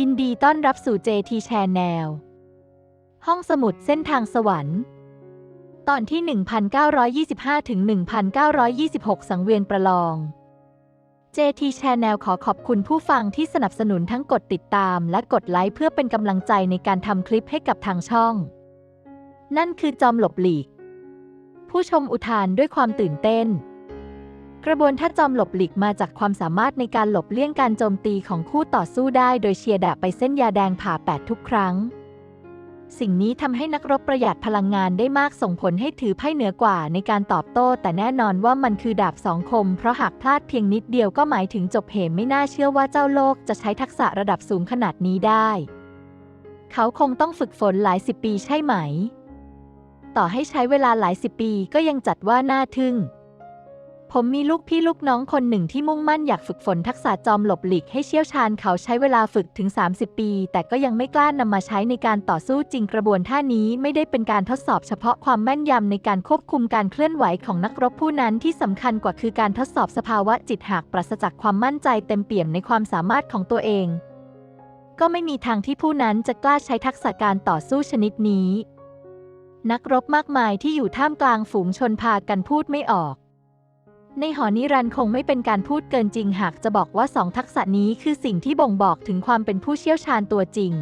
ยินดีต้อนรับสู่ JT Channel ห้องสมุดเส้นทางสวรรค์ ตอนที่ 1925 ถึง 1926 สังเวียนประลอง JT Channel ขอขอบคุณผู้ฟังที่สนับสนุนทั้งกดติดตามและกดไลค์เพื่อเป็นกำลังใจในการทำคลิปให้กับทางช่อง นั่นคือจอมหลบหลีก ผู้ชมอุทานด้วยความตื่นเต้น กระบวนท่าจอมหลบหลีกมาจากความสามารถในการหลบเลี่ยงการโจมตีของคู่ต่อสู้ได้ โดยเชียดะไปเส้นยาแดงผ่าแปดทุกครั้ง สิ่งนี้ทำให้นักรบประหยัดพลังงานได้มากส่งผลให้ถือไพ่เหนือกว่าในการตอบโต้ แต่แน่นอนว่ามันคือดาบสองคม เพราะหากพลาดเพียงนิดเดียวก็หมายถึงจบเหมไม่น่าเชื่อว่าเจ้าโลกจะใช้ทักษะระดับสูงขนาดนี้ได้ เขาคงต้องฝึกฝนหลายสิบปีใช่ไหม ต่อให้ใช้เวลาหลายสิบปีก็ยังจัดว่าน่าทึ่ง ผมมีลูกพี่ลูกน้องคนหนึ่งที่มุ่งมั่นอยากฝึกฝนทักษะจอมหลบหลีกให้เชี่ยวชาญเขาใช้เวลาฝึกถึง 30 ปี แต่ก็ยังไม่กล้านนำมาใช้ในการต่อสู้จริงกระบวนท่านี้ไม่ได้เป็นการทดสอบเฉพาะความแม่นยำในการควบคุมการเคลื่อนไหวของนักรบผู้นั้นที่สำคัญกว่าคือการทดสอบสภาวะจิตหากปราศจากความมั่นใจเต็มเปี่ยมในความสามารถของตัวเอง ก็ไม่มีทางที่ผู้นั้นจะกล้าใช้ทักษะการต่อสู้ชนิดนี้ นักรบมากมายที่อยู่ท่ามกลางฝูงชนพากันพูดไม่ออก ในหอนิรันคงไม่เป็นการพูดเกินจริงหากจะบอกว่าสองทักษะนี้คือสิ่งที่บ่งบอกถึงความเป็นผู้เชี่ยวชาญตัวจริง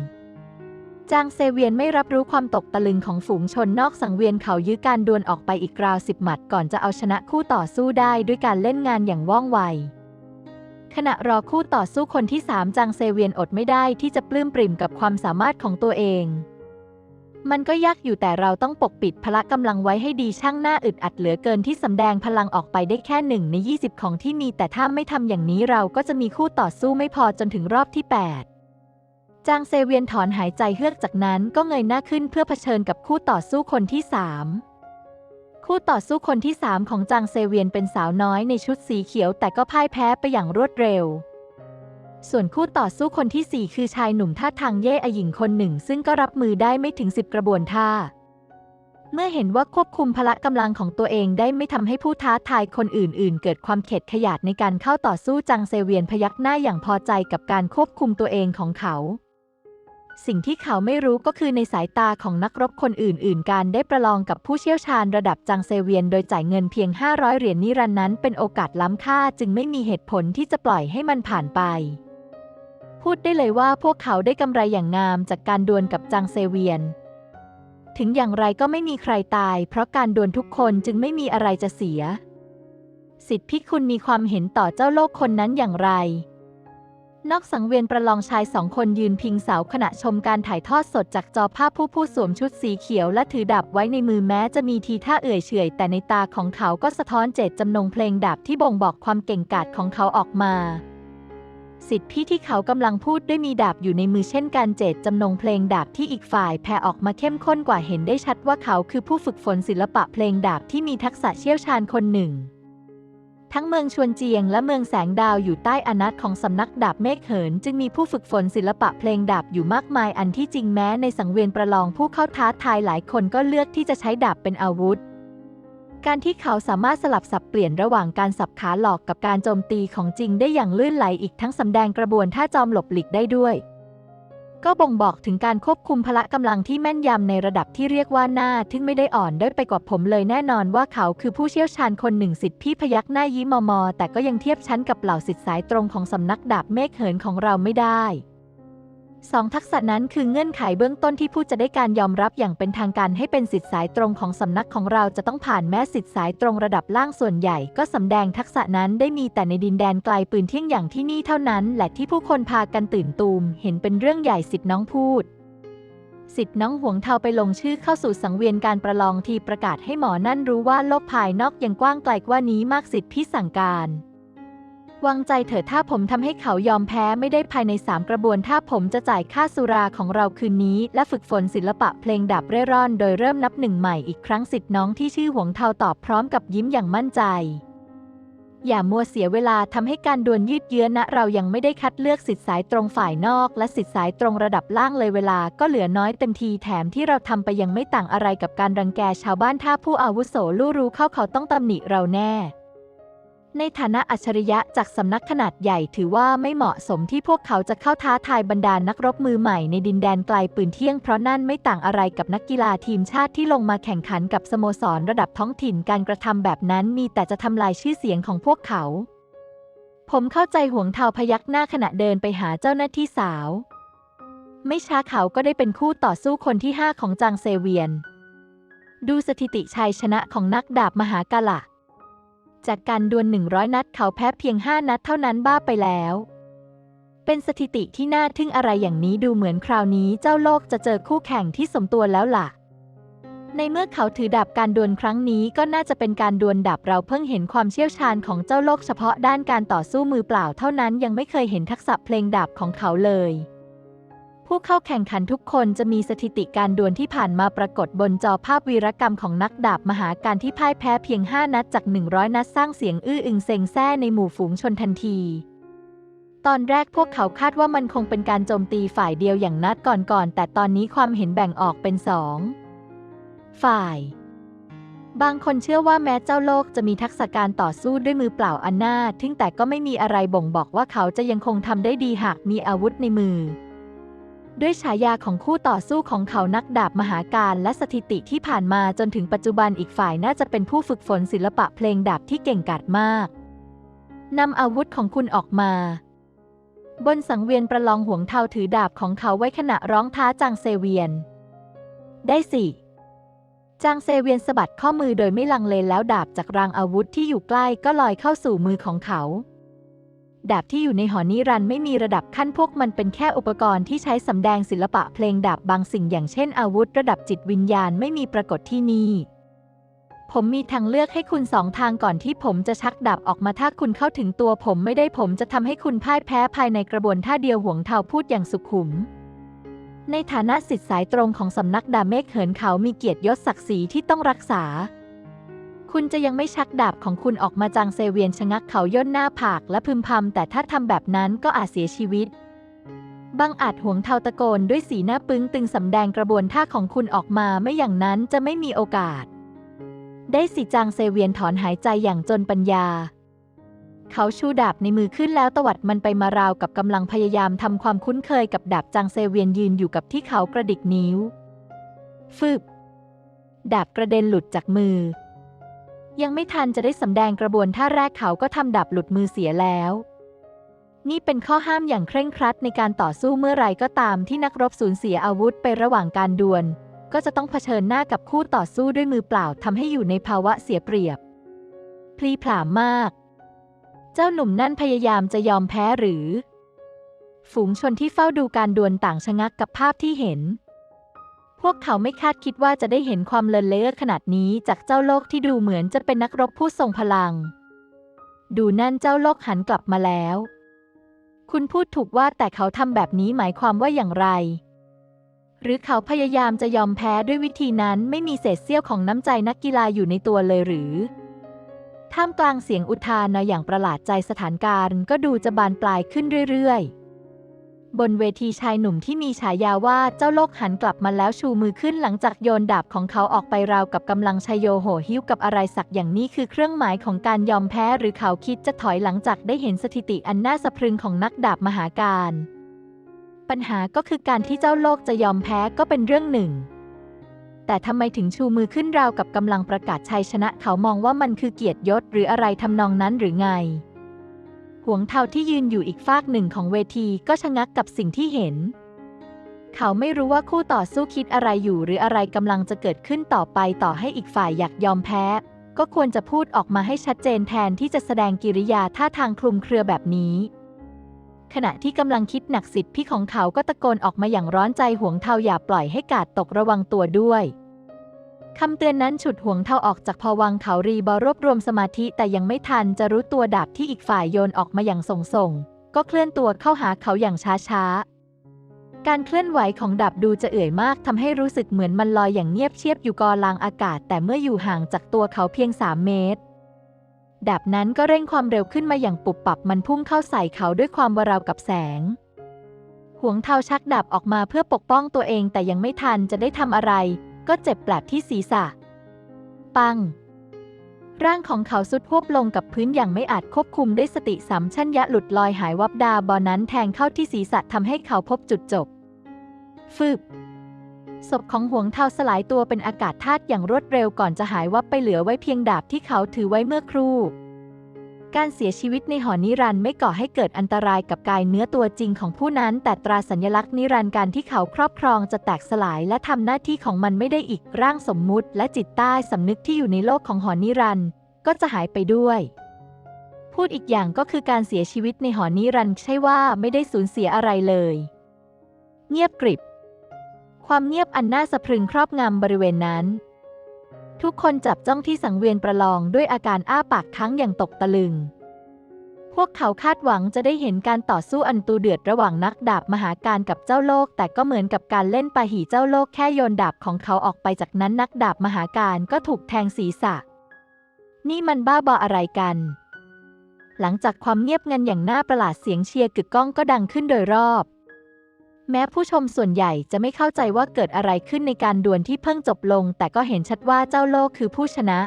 จางเซเวียนไม่รับรู้ความตกตะลึงของฝูงชนนอกสังเวียนเขายื้อการดวลออกไปอีกราวสิบหมัดก่อนจะเอาชนะคู่ต่อสู้ได้ด้วยการเล่นงานอย่างว่องไว ขณะรอคู่ต่อสู้คนที่สามจางเซเวียนอดไม่ได้ที่จะปลื้มปริ่มกับความสามารถของตัวเอง มันก็ยากอยู่แต่เราต้องปกปิดพละกำลังไว้ให้ดีช่างหน้าอึดอัดเหลือเกินที่สำแดงพลังออกไปได้แค่หนึ่งใน 20 ของที่มี แต่ถ้าไม่ทำอย่างนี้เราก็จะมีคู่ต่อสู้ไม่พอจนถึงรอบที่ 8 จางเซเวียนถอนหายใจเฮือกจากนั้นก็เงยหน้าขึ้นเพื่อเผชิญกับคู่ต่อสู้คนที่3คู่ต่อสู้คนที่3ของจางเซเวียนเป็นสาวน้อยในชุดสีเขียวแต่ก็พ่ายแพ้ไปอย่างรวดเร็ว ส่วนคู่ต่อสู้คนที่ 4 คือชายหนุ่มท่าทางเย่อหญิงคนหนึ่ง ซึ่งก็รับมือได้ไม่ถึง 10 กระบวนท่า เมื่อเห็นว่าควบคุมพละกำลังของตัวเองได้ไม่ทำให้ผู้ท้าทายคนอื่น ๆ เกิดความเข็ดขยาดในการเข้าต่อสู้จังเซเวียนพยักหน้าอย่างพอใจกับการควบคุมตัวเองของเขาสิ่งที่เขาไม่รู้ก็คือในสายตาของนักรบคนอื่น ๆ การได้ประลองกับผู้เชี่ยวชาญระดับจังเซเวียน โดยจ่ายเงินเพียง 500 เหรียญนิรันนั้นเป็นโอกาสล้ำค่าจึงไม่มีเหตุผลที่จะปล่อยให้มันผ่านไป พูดได้เลยว่าพวกเขาได้กำไรอย่างงามจากการดวลกับจางเซเวียน ถึงอย่างไรก็ไม่มีใครตาย เพราะการดวลทุกคนจึงไม่มีอะไรจะเสีย สิทธิพิคุณมีความเห็นต่อเจ้าโลกคนนั้นอย่างไร นอกสังเวียนประลองชายสองคนยืนพิงเสาขณะชมการถ่ายทอดสดจากจอภาพผู้ผู้สวมชุดสีเขียวและถือดาบไว้ในมือแม้จะมีทีท่าเอื่อยเฉยแต่ในตาของเขาก็สะท้อนเจตจำนงเพลงดาบที่บ่งบอกความเก่งกาจของเขาออกมา สิทธิที่เขากำลังพูดด้วยมีดาบอยู่ในมือเช่นกันเจตจำนงเพลงดาบที่อีกฝ่ายแผ่ออกมาเข้มข้นกว่าเห็นได้ชัดว่าเขาคือผู้ฝึกฝนศิลปะเพลงดาบที่มีทักษะเชี่ยวชาญคนหนึ่ง ทั้งเมืองชวนเจียงและเมืองแสงดาวอยู่ใต้อานัตของสำนักดาบเมฆเหิน จึงมีผู้ฝึกฝนศิลปะเพลงดาบอยู่มากมายอันที่จริงแม้ในสังเวียนประลองผู้เข้าท้าทายหลายคนก็เลือกที่จะใช้ดาบเป็นอาวุธ การที่เขาสามารถสลับสับเปลี่ยนระหว่างการสับขาหลอกกับการโจมตีของจริงได้อย่างลื่นไหลอีกทั้งสำแดงกระบวนท่าจอมหลบหลีกได้ด้วย ก็บ่งบอกถึงการควบคุมพละกำลังที่แม่นยำในระดับที่เรียกว่าหน้าทึ่งไม่ได้อ่อนด้อยไปกว่าผมเลยแน่นอนว่าเขาคือผู้เชี่ยวชาญคนหนึ่งสิทธิพี่พยักหน้ายิ้มมอมอแต่ก็ยังเทียบชั้นกับเหล่าสิทธิสายตรงของสำนักดาบเมฆเหินของเราไม่ได้ สองทักษะนั้นคือเงื่อนไขเบื้องต้นที่ผู้จะได้การยอมรับอย่างเป็นทางการให้เป็นสิทธิสายตรงของสำนักของเราจะต้องผ่านแม้สิทธิสายตรงระดับล่างส่วนใหญ่ ก็สำแดงทักษะนั้นได้มีแต่ในดินแดนไกลปืนเที่ยงอย่างที่นี่เท่านั้น และที่ผู้คนพากันตื่นตูม เห็นเป็นเรื่องใหญ่สิทธิน้องพูดสิทธิ์น้องหวงเทาไปลงชื่อเข้าสู่สังเวียนการประลองทีประกาศให้หมอนั่นรู้ว่าโลกภายนอกยังกว้างไกลกว่านี้มากสิทธิพี่สั่งการ วางใจเถิดถ้าผมทำให้เขายอมแพ้ไม่ได้ภายในสามกระบวนถ้าผมจะจ่ายค่าสุราของเราคืนนี้ และฝึกฝนศิลปะเพลงดับเร่ร่อน โดยเริ่มนับหนึ่งใหม่อีกครั้งสิทธิ์น้องที่ชื่อหวงเทาตอบพร้อมกับยิ้มอย่างมั่นใจ อย่ามัวเสียเวลาทำให้การดวลยืดเยื้อนะเรายังไม่ได้คัดเลือกสิทธิสายตรงฝ่ายนอก และสิทธิสายตรงระดับล่างเลยเวลาก็เหลือน้อยเต็มทีแถมที่เราทำไปยังไม่ต่างอะไรกับการรังแกชาวบ้านถ้าผู้อาวุโสลู่รู้เข้าเขาต้องตำหนิเราแน่ ในฐานะอัจฉริยะจากสำนักขนาดใหญ่ถือว่าไม่เหมาะสมที่พวกเขาจะเข้าท้าทายบรรดานักรบมือใหม่ในดินแดนไกลปืนเที่ยงเพราะนั่นไม่ต่างอะไรกับนักกีฬาทีมชาติที่ลงมาแข่งขันกับสโมสรระดับท้องถิ่นการกระทำแบบนั้นมีแต่จะทำลายชื่อเสียงของพวกเขา ผมเข้าใจห่วงเทาพยักหน้าขณะเดินไปหาเจ้าหน้าที่สาว ไม่ช้าเขาก็ได้เป็นคู่ต่อสู้คนที่5ของจางเซเวียน ดูสถิติชัยชนะของนักดาบมหากาละ จากการดวล 100 นัดเขาแพ้เพียง 5 นัดเท่านั้นบ้าไปแล้ว เป็นสถิติที่น่าทึ่งอะไรอย่างนี้ดูเหมือนคราวนี้เจ้าโลกจะเจอคู่แข่งที่สมตัวแล้วล่ะ ในเมื่อเขาถือดาบการดวลครั้งนี้ก็น่าจะเป็นการดวลดาบเราเพิ่งเห็นความเชี่ยวชาญของเจ้าโลกเฉพาะด้านการต่อสู้มือเปล่าเท่านั้นยังไม่เคยเห็นทักษะเพลงดาบของเขาเลย ผู้เข้าแข่งขันทุกคนจะมีสถิติการดวลที่ผ่านมาปรากฏบนจอภาพวีรกรรมของนักดาบมหาการที่พ่ายแพ้เพียง 5 นัดจาก 100 นัดสร้างเสียงอื้ออึงเซ็งแซ่ในหมู่ฝูงชนทันที ตอนแรกพวกเขาคาดว่ามันคงเป็นการโจมตีฝ่ายเดียวอย่างนัดก่อนๆ แต่ตอนนี้ความเห็นแบ่งออกเป็นสองฝ่าย บางคนเชื่อว่าแม้เจ้าโลกจะมีทักษะการต่อสู้ด้วยมือเปล่าอันน่าทึ่งแต่ก็ไม่มีอะไรบ่งบอกว่าเขาจะยังคงทำได้ดีหากมีอาวุธในมือ ด้วยฉายาของคู่ต่อสู้ของเขานักดาบมหาการและสถิติที่ผ่านมาจนถึงปัจจุบันอีกฝ่ายน่าจะเป็นผู้ฝึกฝนศิลปะเพลงดาบที่เก่งกาจมากนำอาวุธของคุณออกมา บนสังเวียนประลองห่วงเทาถือดาบของเขาไว้ขณะร้องท้าจางเซเวียน ได้สิจางเซเวียนสะบัดข้อมือโดยไม่ลังเลแล้วดาบจากรางอาวุธที่อยู่ใกล้ก็ลอยเข้าสู่มือของเขา ดาบที่อยู่ในหอนิรันต์ไม่มีระดับขั้นพวกมันเป็นแค่อุปกรณ์ที่ใช้สำแดงศิลปะเพลงดาบบางสิ่งอย่างเช่นอาวุธระดับจิตวิญญาณไม่มีปรากฏที่นี่ ผมมีทางเลือกให้คุณสองทางก่อนที่ผมจะชักดาบออกมาถ้าคุณเข้าถึงตัวผมไม่ได้ผมจะทำให้คุณพ่ายแพ้ภายในกระบวนท่าเดียวห่วงเทาพูดอย่างสุขุม ในฐานะสิทธิสายตรงของสำนักดาเมกเหินเขามีเกียรติยศศักดิ์ศรีที่ต้องรักษา คุณจะยังไม่ชักดาบของคุณออกมาจางเซเวียนชะงักเขาย่นหน้าผากและพึมพำแต่ถ้าทำแบบนั้นก็อาจเสียชีวิตบางอาจห่วงเทาตะโกนด้วยสีหน้าปึ้งตึงสำแดงกระบวนท่าของคุณออกมาไม่อย่างนั้นจะไม่มีโอกาส ได้สิจางเซเวียนถอนหายใจอย่างจนปัญญา เขาชูดาบในมือขึ้นแล้วตวัดมันไปมาราวกับกำลังพยายามทำความคุ้นเคยกับดาบจางเซเวียนยืนอยู่กับที่เขากระดิกนิ้ว ฟึบ ดาบกระเด็นหลุดจากมือ ยังไม่ทันจะได้สำแดงกระบวนท่าแรกเขาก็ทำดาบหลุดมือเสียแล้ว นี่เป็นข้อห้ามอย่างเคร่งครัดในการต่อสู้เมื่อไรก็ตามที่นักรบสูญเสียอาวุธไประหว่างการดวล ก็จะต้องเผชิญหน้ากับคู่ต่อสู้ด้วยมือเปล่าทำให้อยู่ในภาวะเสียเปรียบ พลีผลามมาก เจ้าหนุ่มนั่นพยายามจะยอมแพ้หรือ ฝูงชนที่เฝ้าดูการดวลต่างชะงักกับภาพที่เห็น พวกเขาไม่คาดคิดว่าจะได้เห็นความเลินเล่อขนาดนี้จากเจ้าโลกที่ดูเหมือนจะเป็นนักรบผู้ทรงพลัง ดูนั่นเจ้าโลกหันกลับมาแล้ว คุณพูดถูกว่าแต่เขาทำแบบนี้หมายความว่าอย่างไร หรือเขาพยายามจะยอมแพ้ด้วยวิธีนั้นไม่มีเศษเสี้ยวของน้ำใจนักกีฬาอยู่ในตัวเลยหรือท่ามกลางเสียงอุทานอย่างประหลาดใจสถานการณ์ก็ดูจะบานปลายขึ้นเรื่อยๆ บนเวทีชายหนุ่มที่มีฉายาว่าเจ้าโลกหันกลับมาแล้วชูมือขึ้นหลังจากโยนดาบของเขาออกไปราวกับกำลังชยโยโหหิ้วกับอะไรสักอย่างนี้คือเครื่องหมายของการยอมแพ้หรือเขาคิดจะถอยหลังจากได้เห็นสถิติอันน่าสะพรึงของนักดาบมหาการ ปัญหาก็คือการที่เจ้าโลกจะยอมแพ้ก็เป็นเรื่องหนึ่ง แต่ทำไมถึงชูมือขึ้นราวกับกำลังประกาศชัยชนะเขามองว่ามันคือเกียรติยศหรืออะไรทำนองนั้นหรือไง หวงเทาที่ยืนอยู่อีกฟากหนึ่งของเวทีก็ชะงักกับสิ่งที่เห็น เขาไม่รู้ว่าคู่ต่อสู้คิดอะไรอยู่หรืออะไรกำลังจะเกิดขึ้นต่อไปต่อให้อีกฝ่ายอยากยอมแพ้ ก็ควรจะพูดออกมาให้ชัดเจนแทนที่จะแสดงกิริยาท่าทางคลุมเครือแบบนี้ขณะที่กำลังคิดหนักสิทธิ์พี่ของเขาก็ตะโกนออกมาอย่างร้อนใจห่วงเทาอย่าปล่อยให้กาดตกระวังตัวด้วย คำเตือนนั้นฉุดห่วงเทาออกจากภวังเขารีบอรวบรวมสมาธิแต่ยังไม่ทันจะรู้ตัวดาบที่อีกฝ่ายโยนออกมาอย่างส่งส่ง ก็เคลื่อนตัวเข้าหาเขาอย่างช้าๆการเคลื่อนไหวของดาบดูจะเอื่อยมากทำให้รู้สึกเหมือนมันลอยอย่างเงียบเชียบอยู่กอลางอากาศ แต่เมื่ออยู่ห่างจากตัวเขาเพียง 3 เมตร ดาบนั้นก็เร่งความเร็วขึ้นมาอย่างปุบปับมันพุ่งเข้าใส่เขาด้วยความวราวกับแสง ห่วงเทาชักดาบออกมาเพื่อปกป้องตัวเองแต่ยังไม่ทันจะได้ทำอะไร ก็เจ็บแปลบที่ศีรษะ ปัง ร่างของเขาสุดหวบลงกับพื้นอย่างไม่อาจควบคุมด้วยสติสัมชัญญะหลุดลอยหายวับดาบอนั้นแทงเข้าที่ศีรษะทำให้เขาพบจุดจบ ฟืบศพของหวงเทาสลายตัวเป็นอากาศธาตุอย่างรวดเร็วก่อนจะหายวับไปเหลือไว้เพียงดาบที่เขาถือไว้เมื่อครู่ การเสียชีวิตในหอนิรันดร์ไม่ก่อให้เกิดอันตรายกับกายเนื้อตัวจริงของผู้นั้น แต่ตราสัญลักษณ์นิรันดร์การที่เขาครอบครองจะแตกสลายและทำหน้าที่ของมันไม่ได้อีกร่างสมมุติ และจิตใต้สำนึกที่อยู่ในโลกของหอนิรันดร์ก็จะหายไปด้วยพูดอีกอย่างก็คือการเสียชีวิตในหอนิรันด์ใช่ว่าไม่ได้สูญเสียอะไรเลย เงียบกริบ ความเงียบอันน่าสะพรึงครอบงำบริเวณนั้น ทุกคนจับจ้องที่สังเวียนประลองด้วยอาการอ้าปากค้างอย่างตกตะลึง พวกเขาคาดหวังจะได้เห็นการต่อสู้อันตูเดือดระหว่างนักดาบมหาการกับเจ้าโลก แต่ก็เหมือนกับการเล่นปาหีเจ้าโลกแค่โยนดาบของเขาออกไปจากนั้นนักดาบมหาการก็ถูกแทงศีรษะ นี่มันบ้าบออะไรกัน หลังจากความเงียบงันอย่างน่าประหลาดเสียงเชียร์กึกก้องก็ดังขึ้นโดยรอบ แม้ผู้ชมส่วนใหญ่จะไม่เข้าใจว่าเกิดอะไรขึ้นในการดวลที่เพิ่งจบลง แต่ก็เห็นชัดว่าเจ้าโลกคือผู้ชนะ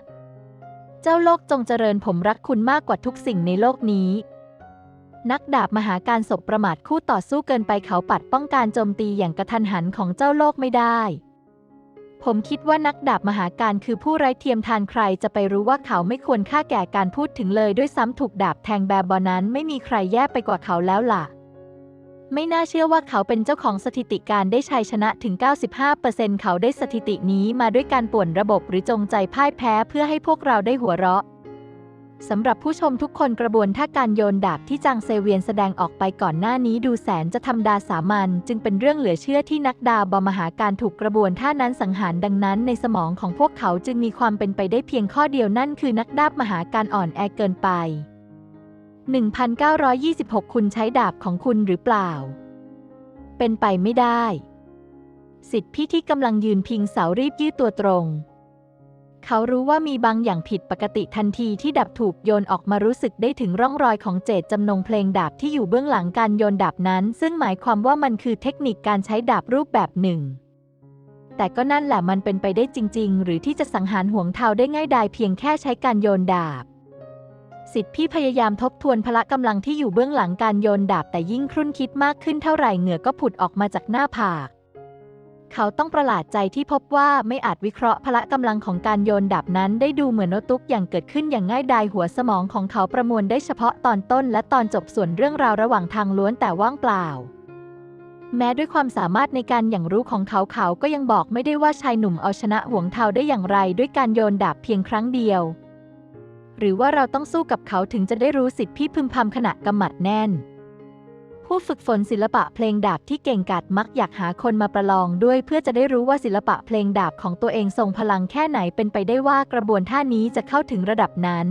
เจ้าโลกจงเจริญผมรักคุณมากกว่าทุกสิ่งในโลกนี้ นักดาบมหาการศพประมาทคู่ต่อสู้เกินไปเขาปัดป้องการโจมตีอย่างกระทันหันของเจ้าโลกไม่ได้ ผมคิดว่านักดาบมหาการคือผู้ไร้เทียมทานใครจะไปรู้ว่าเขาไม่ควรค่าแก่การพูดถึงเลยด้วยซ้ำถูกดาบแทงแบบอนั้นไม่มีใครแย่ไปกว่าเขาแล้วล่ะ ไม่น่าเชื่อว่าเขาเป็นเจ้าของสถิติการได้ชัยชนะถึง 95%เขาได้สถิตินี้มาด้วยการป่วนระบบหรือจงใจพ่ายแพ้เพื่อให้พวกเราได้หัวเราะสำหรับผู้ชมทุกคนกระบวนท่าการโยนดาบที่จางเซเวียนแสดงออกไปก่อนหน้านี้ดูแสนจะธรรมดาสามัญจึงเป็นเรื่องเหลือเชื่อที่นักดาบมหาการถูกกระบวนท่านั้นสังหารดังนั้นในสมองของพวกเขาจึงมีความเป็นไปได้เพียงข้อเดียวนั่นคือนักดาบมหาการอ่อนแอเกินไป 1926 คุณใช้ดาบของคุณหรือเปล่า เป็นไปไม่ได้ สิทธิพี่ที่กำลังยืนพิงเสารีบยืดตัวตรง เขารู้ว่ามีบางอย่างผิดปกติทันทีที่ดาบถูกโยนออกมารู้สึกได้ถึงร่องรอยของเจตจำนงเพลงดาบที่อยู่เบื้องหลังการโยนดาบนั้น ซึ่งหมายความว่ามันคือเทคนิคการใช้ดาบรูปแบบหนึ่งแต่ก็นั่นแหละมันเป็นไปได้จริง ๆ หรือที่จะสังหารห่วงเทาได้ง่ายดายเพียงแค่ใช้การโยนดาบ สิทธิพี่พยายามทบทวนพละกำลังที่อยู่เบื้องหลังการโยนดาบแต่ยิ่งครุ่นคิดมากขึ้นเท่าไหร่เหงื่อก็ผุดออกมาจากหน้าผาก เขาต้องประหลาดใจที่พบว่าไม่อาจวิเคราะห์พละกำลังของการโยนดาบนั้นได้ดูเหมือนโนตุกอย่างเกิดขึ้นอย่างง่ายดายหัวสมองของเขาประมวลได้เฉพาะตอนต้น และตอนจบส่วนเรื่องราวระหว่างทางล้วนแต่ว่างเปล่า แม้ด้วยความสามารถในการอย่างรู้ของเขาเขาก็ยังบอกไม่ได้ว่าชายหนุ่มเอาชนะห่วงเทาได้อย่างไร ด้วยการโยนดาบเพียงครั้งเดียว หรือว่าเราต้องสู้กับเขาถึงจะได้รู้สิทธิพี่พึมพำขณะกำหมัดแน่น ผู้ฝึกฝนศิลปะเพลงดาบที่เก่งกาจมักอยากหาคนมาประลองด้วยเพื่อจะได้รู้ว่าศิลปะเพลงดาบของตัวเองทรงพลังแค่ไหนเป็นไปได้ว่ากระบวนท่านี้จะเข้าถึงระดับนั้น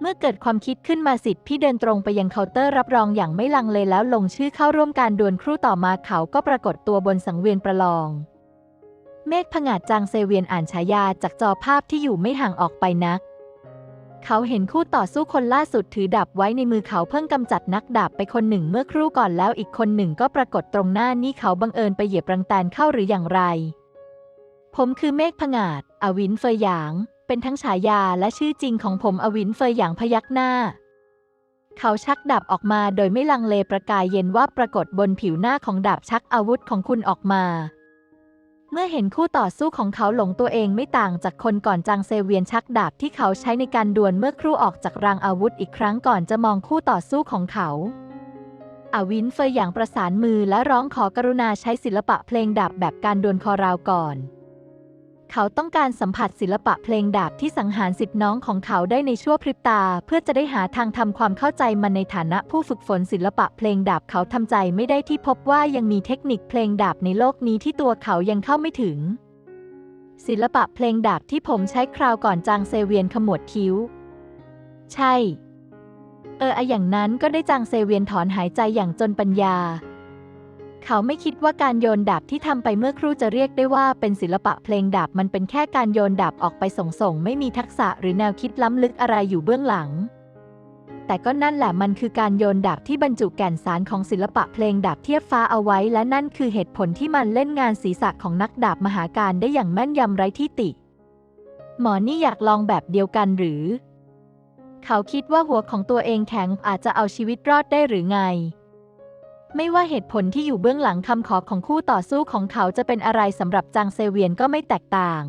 เมื่อเกิดความคิดขึ้นมาสิทธิ์พี่เดินตรงไปยังเคาน์เตอร์รับรองอย่างไม่ลังเลแล้วลงชื่อเข้าร่วมการดวลครู่ต่อมาเขาก็ปรากฏตัวบนสังเวียนประลองเมฆผงาดจางเซเวียนอ่านฉายาจากจอภาพที่อยู่ไม่ห่างออกไปนัก เขาเห็นคู่ต่อสู้คนล่าสุดถือดาบไว้ในมือเขาเพิ่งกำจัดนักดาบไปคนหนึ่งเมื่อครู่ก่อนแล้วอีกคนหนึ่งก็ปรากฏตรงหน้านี่เขาบังเอิญไปเหยียบรังแตนเข้าหรืออย่างไร ผมคือเมฆผงาด อวินเฟยหยาง เป็นทั้งฉายาและชื่อจริงของผมอวินเฟยหยางพยักหน้า เขาชักดาบออกมาโดยไม่ลังเลประกายเย็นว่าปรากฏบนผิวหน้าของดาบชักอาวุธของคุณออกมา เมื่อเห็นคู่ต่อสู้ของเขาหลงตัวเองไม่ต่างจากคนก่อนจางเซเวียนชักดาบที่เขาใช้ในการดวลเมื่อครู่ออกจากรางอาวุธอีกครั้งก่อนจะมองคู่ต่อสู้ของเขาอวินเฟยอย่างประสานมือและร้องขอกรุณาใช้ศิลปะเพลงดาบแบบการดวลคอราวก่อน เขาต้องการสัมผัสศิลปะเพลงดาบที่สังหารสิทธิน้องของเขาได้ในชั่วพริบตา เพื่อจะได้หาทางทำความเข้าใจมันในฐานะผู้ฝึกฝนศิลปะเพลงดาบเขาทำใจไม่ได้ที่พบว่ายังมีเทคนิคเพลงดาบในโลกนี้ที่ตัวเขายังเข้าไม่ถึง ศิลปะเพลงดาบที่ผมใช้คราวก่อนจางเซเวียนขมวดคิ้ว ใช่ เอออะอย่างนั้นก็ได้จางเซเวียนถอนหายใจอย่างจนปัญญา เขาไม่คิดว่าการโยนดาบที่ทำไปเมื่อครู่จะเรียกได้ว่าเป็นศิลปะเพลงดาบมันเป็นแค่การโยนดาบออกไปส่งๆไม่มีทักษะหรือแนวคิดล้ำลึกอะไรอยู่เบื้องหลัง แต่ก็นั่นแหละมันคือการโยนดาบที่บรรจุแก่นสารของศิลปะเพลงดาบเทียบฟ้าเอาไว้ และนั่นคือเหตุผลที่มันเล่นงานศีรษะของนักดาบมหาการได้อย่างแม่นยำไร้ที่ติ หมอนี่อยากลองแบบเดียวกันหรือ เขาคิดว่าหัวของตัวเองแข็งอาจจะเอาชีวิตรอดได้หรือไง ไม่ว่าเหตุผลที่อยู่เบื้องหลังคำขอของคู่ต่อสู้ของเขาจะเป็นอะไรสำหรับจางเซเวียนก็ไม่แตกต่าง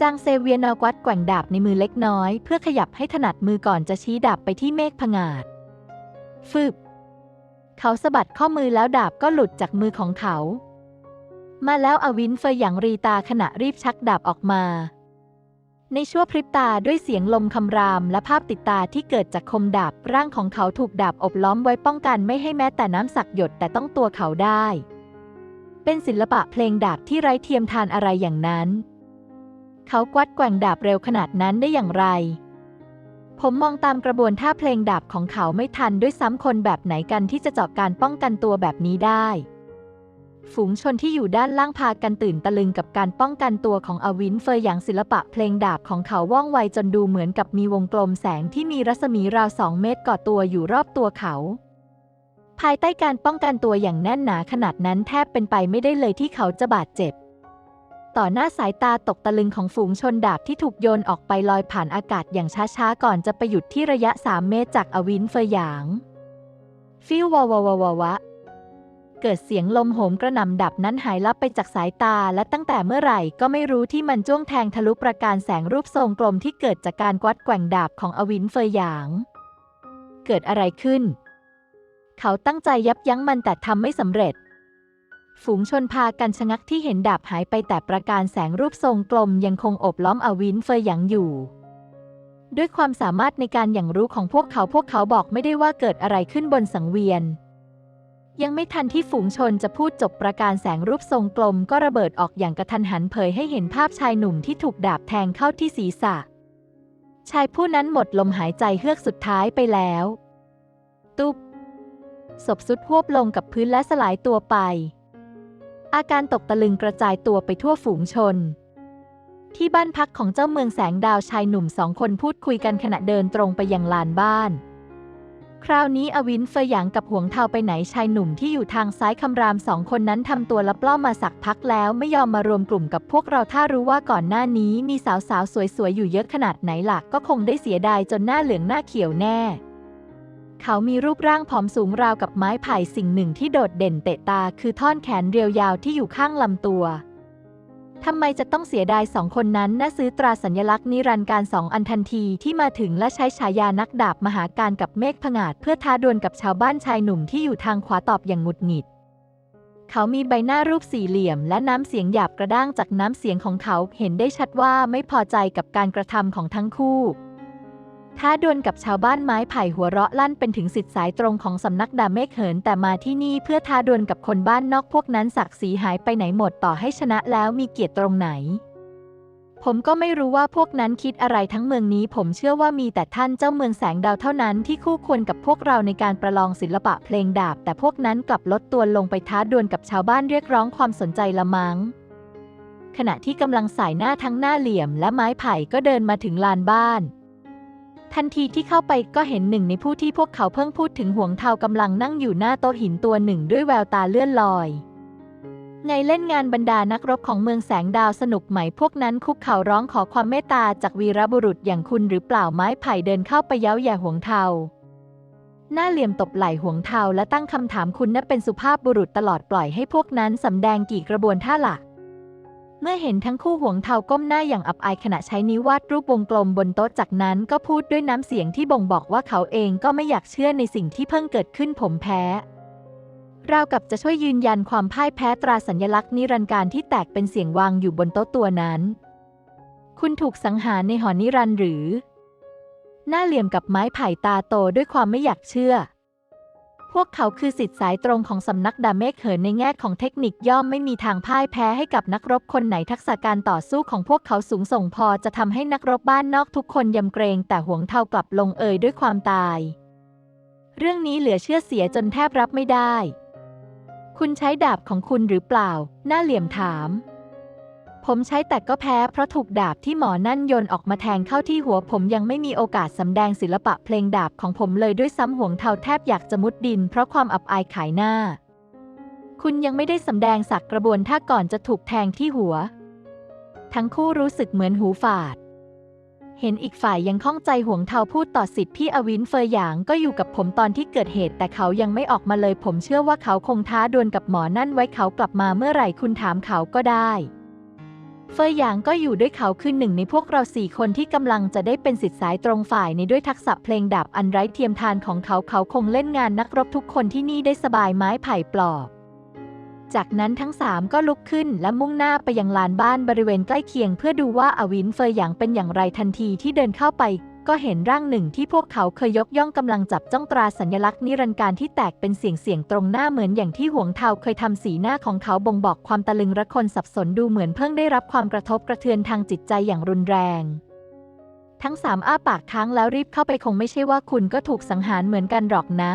จางเซเวียนเอาวัดแกว่งดาบในมือเล็กน้อย เพื่อขยับให้ถนัดมือก่อนจะชี้ดาบไปที่เมฆผงาดฟึบเขาสะบัดข้อมือแล้วดาบก็หลุดจากมือของเขา มาแล้วอวินเฟยหยางรีตาขณะรีบชักดาบออกมา ในชั่วพริบตาด้วยเสียงลมคำรามและภาพติดตาที่เกิดจากคมดาบ ร่างของเขาถูกดาบอบล้อมไว้ป้องกันไม่ให้แม้แต่น้ำสักหยดแต่ต้องตัวเขาได้ เป็นศิลปะเพลงดาบที่ไร้เทียมทานอะไรอย่างนั้น เขากวัดแกว่งดาบเร็วขนาดนั้นได้อย่างไร ผมมองตามกระบวนท่าเพลงดาบของเขาไม่ทันด้วยซ้ำคนแบบไหนกันที่จะเจาะการป้องกันตัวแบบนี้ได้ ฝูงชนที่อยู่ด้านล่างพากันตื่นตะลึงกับการป้องกันตัวของอวินเฟยอย่างศิลปะเพลงดาบของเขาว่องไวจนดูเหมือนกับมีวงกลมแสงที่มีรัศมีราวสองเมตรก่อตัวอยู่รอบตัวเขา ภายใต้การป้องกันตัวอย่างแน่นหนาขนาดนั้นแทบเป็นไปไม่ได้เลยที่เขาจะบาดเจ็บ ต่อหน้าสายตาตกตะลึงของฝูงชนดาบที่ถูกโยนออกไปลอยผ่านอากาศอย่างช้าๆก่อนจะไปหยุดที่ระยะ 3 เมตรจากอวินเฟยหยาง ฟิววาววววะ เกิดเสียงลมโหมกระหน่ำดับนั้นหายลับไปจากสายตาและตั้งแต่เมื่อไหร่ก็ไม่รู้ที่มันจ้วงแทงทะลุประการแสงรูปทรงกลมที่เกิดจากการกวัดแกว่งดาบของอวินเฟยหยาง เกิดอะไรขึ้น เขาตั้งใจยับยั้งมันแต่ทำไม่สำเร็จ ฝูงชนพากันชะงักที่เห็นดาบหายไปแต่ประการแสงรูปทรงกลมยังคงอบล้อมอวินเฟยหยางอยู่ด้วยความสามารถในการอย่างรู้ของพวกเขาพวกเขาบอกไม่ได้ว่าเกิดอะไรขึ้นบนสังเวียน ยังไม่ทันที่ฝูงชนจะพูดจบประการแสงรูปทรงกลมก็ระเบิดออกอย่างกระทันหันเผยให้เห็นภาพชายหนุ่มที่ถูกดาบแทงเข้าที่ศีรษะ ชายผู้นั้นหมดลมหายใจเฮือกสุดท้ายไปแล้ว ตุ๊บศพสุดหวบลงกับพื้นและสลายตัวไป อาการตกตะลึงกระจายตัวไปทั่วฝูงชน ที่บ้านพักของเจ้าเมืองแสงดาวชายหนุ่มสองคนพูดคุยกันขณะเดินตรงไปยังลานบ้าน คราวนี้อวินเฟยหยางกับหวงเทาไปไหนชายหนุ่มที่อยู่ทางซ้ายคำรามสองคนนั้นทำตัวลับล่อมาสักพักแล้วไม่ยอมมารวมกลุ่มกับพวกเราถ้ารู้ว่าก่อนหน้านี้มีสาวๆ สวยๆ อยู่เยอะขนาดไหนหลักก็คงได้เสียดายจนหน้าเหลืองหน้าเขียวแน่ เขามีรูปร่างผอมสูงราวกับไม้ไผ่สิ่งหนึ่งที่โดดเด่นเตะตา คือท่อนแขนเรียวยาวที่อยู่ข้างลำตัว ทำไมจะต้องเสียดายสองคนนั้นน่าซื้อตราสัญลักษณ์นิรันดร์การสองอันทันทีที่มาถึงและใช้ฉายานักดาบมหาการกับเมฆผงาดเพื่อท้าดวลกับชาวบ้านชายหนุ่มที่อยู่ทางขวาตอบอย่างหงุดหงิด เขามีใบหน้ารูปสี่เหลี่ยม และน้ำเสียงหยาบกระด้างจากน้ำเสียงของเขาเห็นได้ชัดว่าไม่พอใจกับการกระทำของทั้งคู่ ท้าดวลกับชาวบ้านไม้ไผ่หัวเราะลั่นเป็นถึงสิทธิ์สายตรงของสำนักดาเมฆเหินแต่มาที่นี่เพื่อท้าดวลกับคนบ้านนอกพวกนั้นศักดิ์ศรีหายไปไหนหมดต่อให้ชนะแล้วมีเกียรติตรงไหน ผมก็ไม่รู้ว่าพวกนั้นคิดอะไรทั้งเมืองนี้ ผมเชื่อว่ามีแต่ท่านเจ้าเมืองแสงดาวเท่านั้นที่คู่ควรกับพวกเราในการประลองศิลปะเพลงดาบ แต่พวกนั้นกลับลดตัวลงไปท้าดวลกับชาวบ้านเรียกร้องความสนใจละมัง้งขณะที่กำลังสายหน้าทั้งหน้าเหลี่ยมและไม้ไผ่ก็เดินมาถึงลานบ้าน ทันทีที่เข้าไปก็เห็นหนึ่งในผู้ที่พวกเขาเพิ่งพูดถึงห่วงเทากำลังนั่งอยู่หน้าโต๊ะหินตัวหนึ่งด้วยแววตาเลื่อนลอย ไงเล่นงานบรรดานักรบของเมืองแสงดาวสนุกไหมพวกนั้นคุกเข่าร้องขอความเมตตาจากวีรบุรุษอย่างคุณหรือเปล่าไม้ไผ่เดินเข้าไปเย้าแย่ห่วงเทาหน้าเหลี่ยมตบไหล่ห่วงเทาและตั้งคำถามคุณน่ะเป็นสุภาพบุรุษตลอดปล่อยให้พวกนั้นสำแดงกี่กระบวนท่าหลัก เมื่อเห็นทั้งคู่ห่วงเทาก้มหน้าอย่างอับอายขณะใช้นิ้ววาดรูปวงกลมบนโต๊ะจากนั้นก็พูดด้วยน้ำเสียงที่บ่งบอกว่าเขาเองก็ไม่อยากเชื่อในสิ่งที่เพิ่งเกิดขึ้นผมแพ้ราวกับจะช่วยยืนยันความพ่ายแพ้ตราสัญลักษณ์นิรันดร์การที่แตกเป็นเสียงวางอยู่บนโต๊ะตัวนั้น คุณถูกสังหารในหอนิรันดร์หรือ หน้าเหลี่ยมกับไม้ไผ่ตาโตด้วยความไม่อยากเชื่อ พวกเขาคือสิทธิ์สายตรงของสำนักดาเมกเหินในแง่ของเทคนิคย่อมไม่มีทางพ่ายแพ้ให้กับนักรบคนไหนทักษะการต่อสู้ของพวกเขาสูงส่งพอจะทำให้นักรบบ้านนอกทุกคนยำเกรง แต่หวงเทากลับลงเอยด้วยความตาย เรื่องนี้เหลือเชื่อเสียจนแทบรับไม่ได้ คุณใช้ดาบของคุณหรือเปล่า หน้าเหลี่ยมถาม ผมใช้แต่ก็แพ้เพราะถูกดาบที่หมอนั่นยนออกมาแทงเข้าที่หัวผมยังไม่มีโอกาสสำแดงศิลปะเพลงดาบของผมเลยด้วยซ้ำห่วงเทาแทบอยากจะมุดดิน เพราะความอับอายขายหน้า คุณยังไม่ได้สำแดงสักกระบวนท่าก่อนจะถูกแทงที่หัว ทั้งคู่รู้สึกเหมือนหูฝาด เห็นอีกฝ่ายยังข้องใจห่วงเทาพูดต่อสิทธิ์พี่อวินเฟยหยางก็อยู่กับผมตอนที่เกิดเหตุ แต่เขายังไม่ออกมาเลย ผมเชื่อว่าเขาคงท้าดวลกับหมอนั่นไว้เขากลับมาเมื่อไหร่คุณถามเขาก็ได้ เฟยหยางก็อยู่ด้วยเขาคือหนึ่งในพวกเราสี่คนที่กำลังจะได้เป็นสิทธิสายตรงฝ่ายในด้วยทักษะเพลงดาบอันไร้เทียมทานของเขาเขาคงเล่นงานนักรบทุกคนที่นี่ได้สบายไม้ไผ่ปลอก จากนั้นทั้งสามก็ลุกขึ้นและมุ่งหน้าไปยังลานบ้านบริเวณใกล้เคียง เพื่อดูว่าอวินเฟยหยางเป็นอย่างไรทันทีที่เดินเข้าไป ก็เห็นร่างหนึ่งที่พวกเขาเคยยกย่องกำลังจับจ้องตราสัญลักษณ์นิรันดร์การที่แตกเป็นเสียงเสียงตรงหน้าเหมือนอย่างที่หวงเทาเคยทำสีหน้าของเขาบ่งบอกความตะลึงระคนสับสนดูเหมือนเพิ่งได้รับความกระทบกระเทือนทางจิตใจอย่างรุนแรง ทั้งสามอ้าปากค้างแล้วรีบเข้าไปคงไม่ใช่ว่าคุณก็ถูกสังหารเหมือนกันหรอกนะ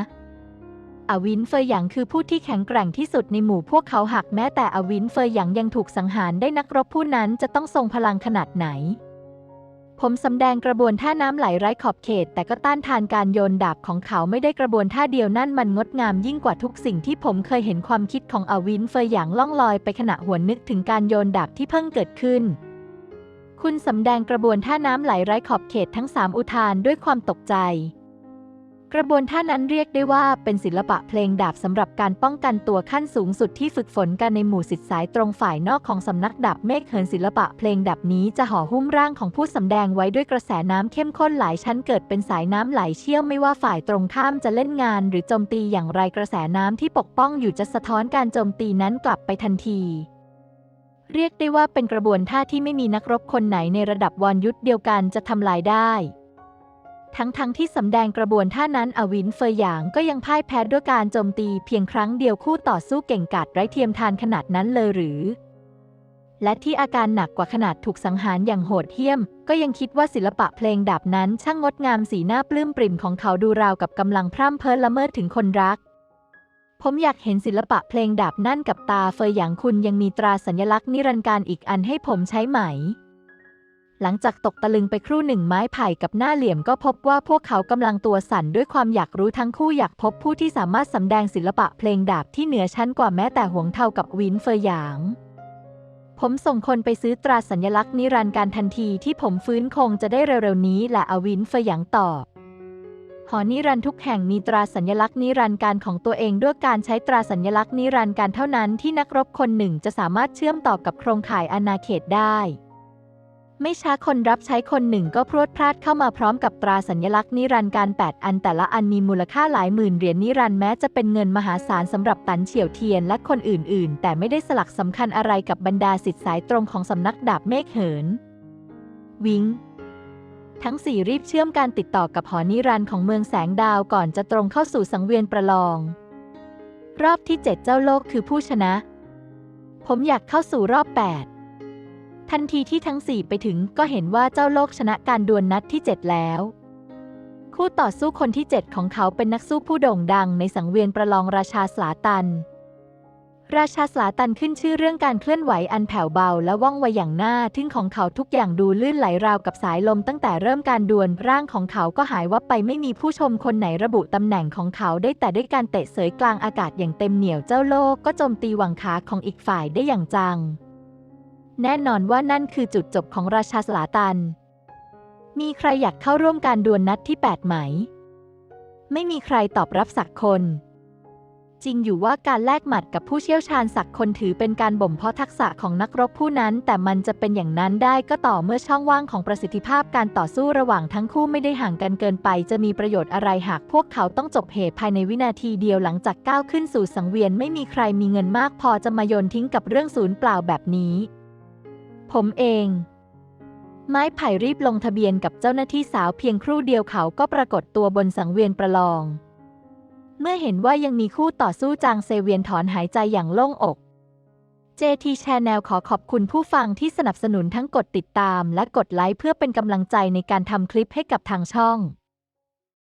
อวินเฟยหยางคือผู้ที่แข็งแกร่งที่สุดในหมู่พวกเขาหากแม้แต่อวินเฟยหยางยังถูกสังหารได้นักรบผู้นั้นจะต้องทรงพลังขนาดไหน ผมสำแดงกระบวนท่าน้ำไหลไร้ขอบเขต แต่ก็ต้านทานการโยนดาบของเขาไม่ได้กระบวนท่าเดียวนั่นมันงดงามยิ่งกว่าทุกสิ่งที่ผมเคยเห็นความคิดของอวินเฟยอย่างล่องลอยไปขณะหวนนึกถึงการโยนดาบที่เพิ่งเกิดขึ้น คุณสำแดงกระบวนท่าน้ำไหลไร้ขอบเขตทั้งสามอุทานด้วยความตกใจ กระบวนท่านั้นเรียกได้ว่าเป็นศิลปะเพลงดาบสำหรับการป้องกันตัวขั้นสูงสุดที่ฝึกฝนกันในหมู่สิทธิสายตรงฝ่ายนอกของสำนักดาบเมฆเหินศิลปะเพลงดาบนี้จะห่อหุ้มร่างของผู้สำแดงไว้ด้วยกระแสน้ำเข้มข้นหลายชั้นเกิดเป็นสายน้ำไหลเชี่ยวไม่ว่าฝ่ายตรงข้ามจะเล่นงาน หรือโจมตีอย่างไรกระแสน้ำที่ปกป้องอยู่จะสะท้อนการโจมตีนั้นกลับไปทันทีเรียกได้ว่าเป็นกระบวนท่าที่ไม่มีนักรบคนไหนในระดับวรยุทธเดียวกันจะทำลายได้ ทั้งๆทที่สำแดงกระบวนท่านั้นอวินเฟยหยางก็ยังพ่ายแพ้ด้วยการโจมตีเพียงครั้งเดียวคู่ต่อสู้เก่งกาจไร้เทียมทานขนาดนั้นเลยหรือ และที่อาการหนักกว่าขนาดถูกสังหารอย่างโหดเหี้ยม ก็ยังคิดว่าศิลปะเพลงดาบนั้นช่างงดงามสีหน้าปลื้มปริ่มของเขาดูราวกับกำลังพร่ำเพ้อละเมิดถึงคนรักผมอยากเห็นศิลปะเพลงดาบนั่นกับตาเฟยหยางคุณยังมีตราสัญลักษณ์นิรันดร์การอีกอันให้ผมใช้ไหม หลังจากตกตะลึงไปครู่หนึ่งไม้ไผ่กับหน้าเหลี่ยมก็พบว่าพวกเขากำลังตัวสั่นด้วยความอยากรู้ทั้งคู่อยากพบผู้ที่สามารถสำแดงศิลปะเพลงดาบที่เหนือชั้นกว่าแม้แต่หวงเทากับวินเฟยหยาง ผมส่งคนไปซื้อตราสัญลักษณ์นิรันดร์การทันทีที่ผมฟื้นคงจะได้เร็วๆนี้และอวินเฟยหยางตอบหอนิรันทุกแห่งมีตราสัญลักษณ์นิรันดร์การของตัวเองด้วยการใช้ตราสัญลักษณ์นิรันดร์การเท่านั้นที่นักรบคนหนึ่งจะสามารถเชื่อมต่อกับโครงข่ายอาณาเขตได้ ไม่ช้าคนรับใช้คนหนึ่งก็พรวดพลาดเข้ามาพร้อมกับตราสัญลักษณ์นิรันดร์การ 8 อันแต่ละอันมีมูลค่าหลายหมื่นเหรียญนิรันดร์แม้จะเป็นเงินมหาศาลสำหรับตันเฉียวเทียนและคนอื่น ๆ แต่ไม่ได้สลักสำคัญอะไรกับบรรดาสิทธิสายตรงของสำนักดาบเมฆเหิน วิงทั้งสี่รีบเชื่อมการติดต่อกับหอนิรันดร์ของเมืองแสงดาวก่อนจะตรงเข้าสู่สังเวียนประลอง รอบที่ 7 เจ้าโลกคือผู้ชนะ ผมอยากเข้าสู่รอบ 8 ทันทีที่ทั้งสี่ไปถึงก็เห็นว่าเจ้าโลกชนะการดวลนัดที่ 7 แล้ว คู่ต่อสู้คนที่ 7 ของเขาเป็นนักสู้ผู้โด่งดังในสังเวียนประลองราชาสลาตัน ราชาสลาตันขึ้นชื่อเรื่องการเคลื่อนไหวอันแผ่วเบาและว่องไวอย่างน่าทึ่งของเขาทุกอย่างดูลื่นไหลราวกับสายลมตั้งแต่เริ่มการดวลร่างของเขาก็หายวับไปไม่มีผู้ชมคนไหนระบุตำแหน่งของเขาได้แต่ด้วยการเตะเสยกลางอากาศอย่างเต็มเหนี่ยวเจ้าโลกก็โจมตีหวังขาของอีกฝ่ายได้อย่างจัง แน่นอนว่านั่นคือจุดจบของราชาสลาตัน มีใครอยากเข้าร่วมการดวลนัดที่ 8 ไหม ไม่มีใครตอบรับสักคน จริงอยู่ว่าการแลกหมัดกับผู้เชี่ยวชาญสักคนถือเป็นการบ่มเพาะทักษะของนักรบผู้นั้น แต่มันจะเป็นอย่างนั้นได้ก็ต่อเมื่อช่องว่างของประสิทธิภาพการต่อสู้ระหว่างทั้งคู่ไม่ได้ห่างกันเกินไป จะมีประโยชน์อะไรหากพวกเขาต้องจบเหตุภายในวินาทีเดียวหลังจากก้าวขึ้นสู่สังเวียนไม่มีใครมีเงินมากพอจะมาโยนทิ้งกับเรื่องศูนย์เปล่าแบบนี้ ผมเอง ไม้ไผ่รีบลงทะเบียนกับเจ้าหน้าที่สาวเพียงครู่เดียวเขาก็ปรากฏตัวบนสังเวียนประลอง เมื่อเห็นว่ายังมีคู่ต่อสู้จางเซเวียนถอนหายใจอย่างโล่งอก JT Channel ขอขอบคุณผู้ฟังที่สนับสนุนทั้งกดติดตามและกดไลค์เพื่อเป็นกำลังใจในการทำคลิปให้กับทางช่อง